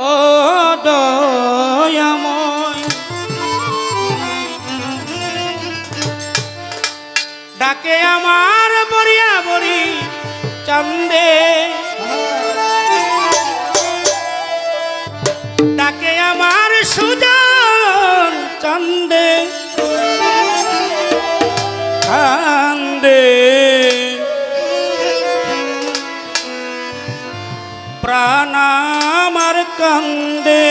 ও দয়াময়। ডাকে আমার বরিয়া বরি চান্দে। ডাকে আমার সুজন চান্দে। কান্দে কান্দে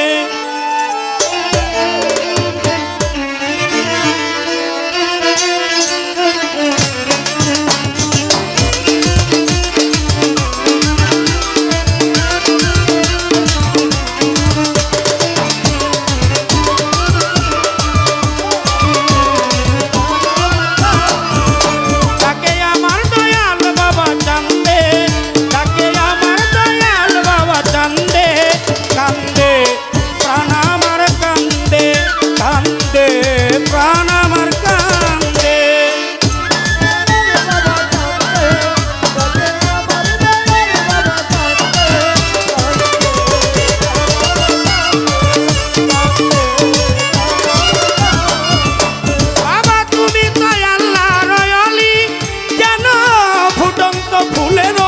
culero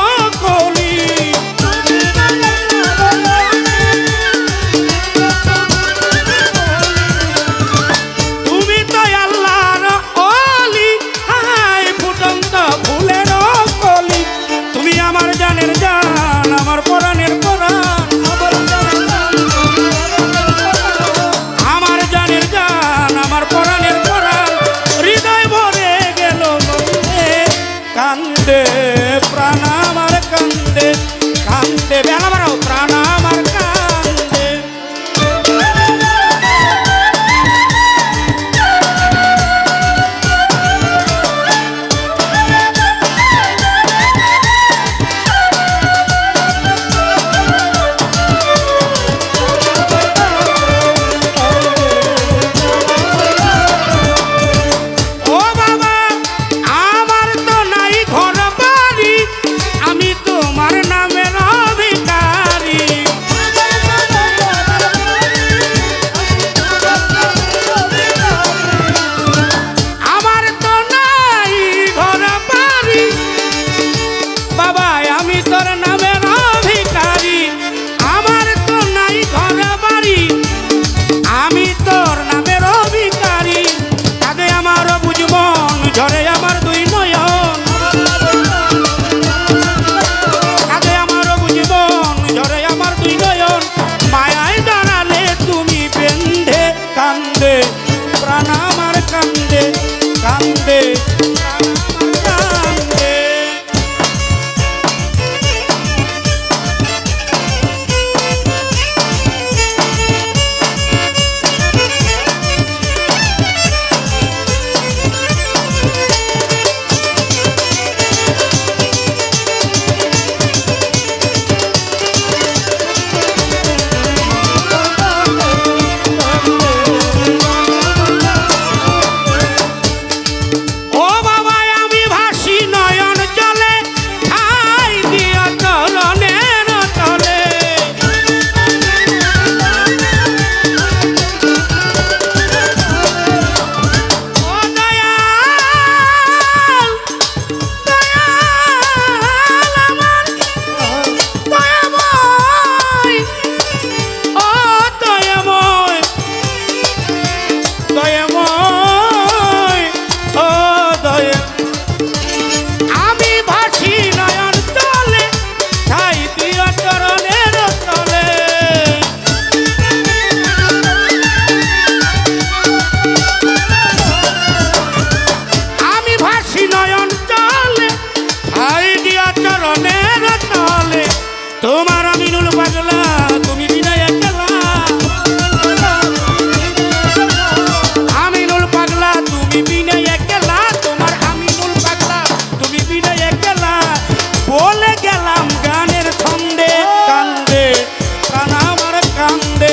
grande.